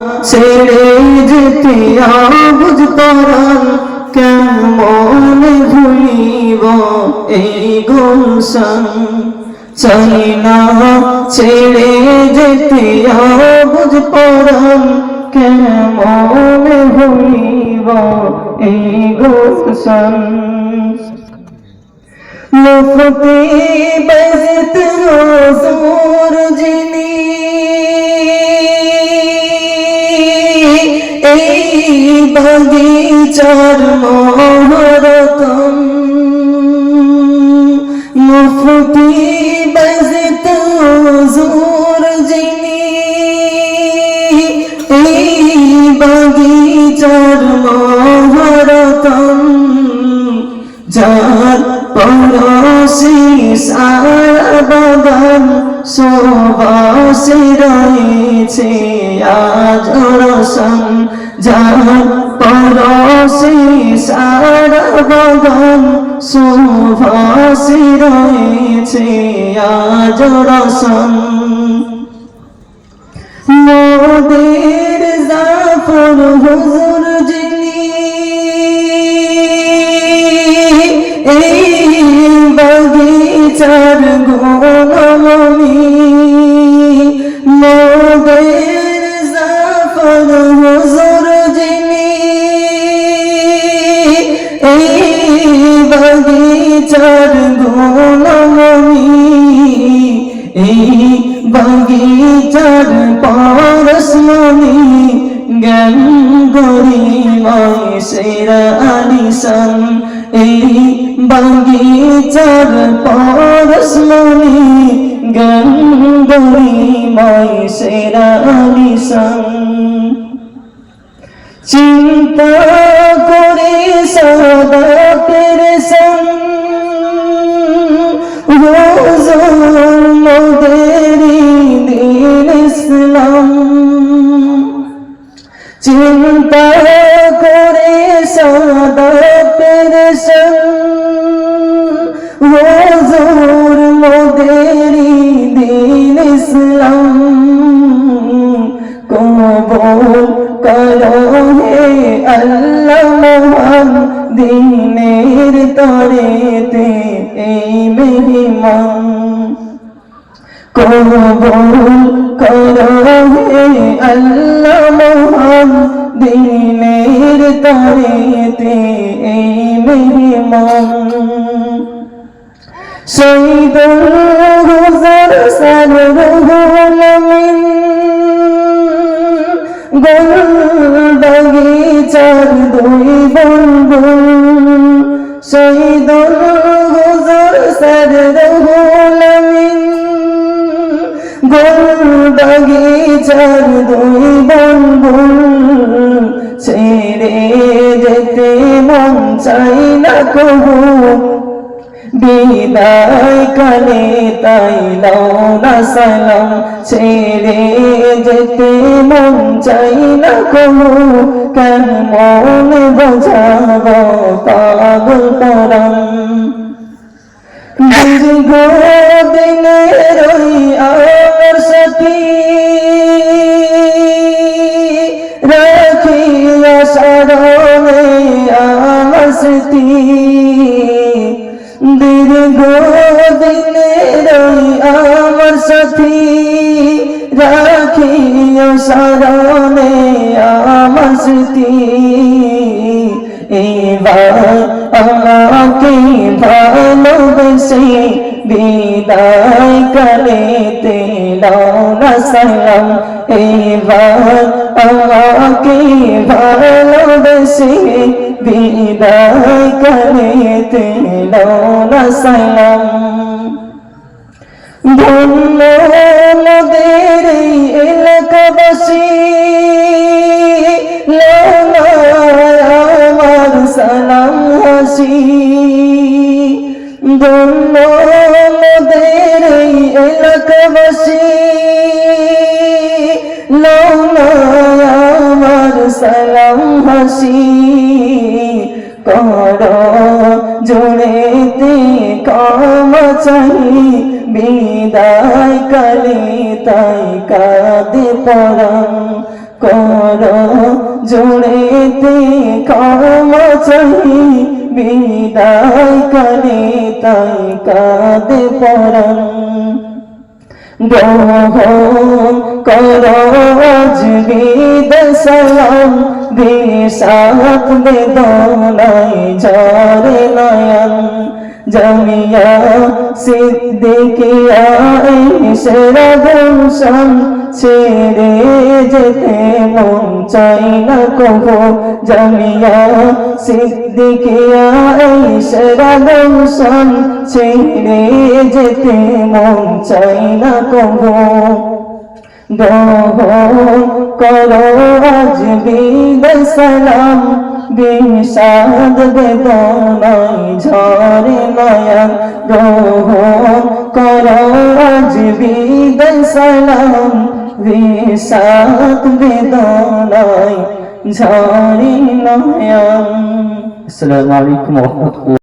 ছেড়ে যেতে বুঝ পরাণ কেমন ভুলিব চাই যেতে ভুলিব এই গুলশান? মুফতি বেজত যিনি এই বাগিচার মহরতম। মুফতি বেজত রসুর যিনি, এই বাগিচার মহরতম। যার পরশি সারা বাগান শোভাসে রয়েছে। আজ রসম যার পরশি সারা বাগান শোভাসে রয়েছে আজ রসম মোদের জাফর হুজুর যিনি, এই বাগিচার গোলামি বাগিচার পরশমণি জ্ঞান গরিমায় সেরা আলিসান। এই বাগিচার পরশমণি জ্ঞান গরিমায় সেরা আলিসান। চিন্তা হুজুর মোদেরি দিন ইসলাম কবুল করো হে আল্লাহ মহান দিনের তরেতে এই মেহমান কবুল করো হে আল্লাহ মহান দিনের তরেতে এই মেহমান শহীদুল গুজর সরহুল মিন গুল বাগিচার দুই বন্ধু শহীদুল গুজর সরহুল মিন গুল বাগিচার দুই বন্ধু ছেড়ে যেতে মন চাই না কবু বিদায় কালে তাই লওনা সালাম। ছেড়ে যেতে মন চাই না কহু কেন মন বোঝাব পাগল পরম দীর্ঘ দিনের ওই আমার সাথী। রাখিয়া সারণে আমার স্মৃতি। দীর্ঘ দিনের আমার সাথী। রাখিয়া সারণে আমার স্মৃতি। এবার আমাকে ভালোবেসে বিদায় কালেতে লওনা সালাম। এবার আমাকে ভালোবেসে বিদায় লওনা সালাম ধন্য এই এলাকাবাসী আমার সালাম হাসি ধন্য এই এলাকাবাসী আমার সালাম হাসি কর, জোড়েতে কম চাই বিদায় কালি তাই কাঁদে পরাম করো, জোড়েতে ক্ষমা চাহি বিদায় কালি তাই কাঁদে পরাণ। গ্রহণ করো আজ বিদায় সালাম বিষাদ বেদনায় ঝরে নয়ন জামিয়া সিদ্দিকিয়া সেরা গুলশান ছেড়ে যেতে মন চাই না কহো জামিয়া সিদ্দিকিয়া সেরা গুলশান ছেড়ে যেতে মন চাই না কহো গ্রহণ করো আজ সালাম বিষাদ বেদনায় ঝরে নয়ন গ্রহণ করো আজ সালাম বিষাদ বেদনায় ঝরে নয়ন আসসালামু আলাইকুম ওয়া রাহমাতুল্লাহ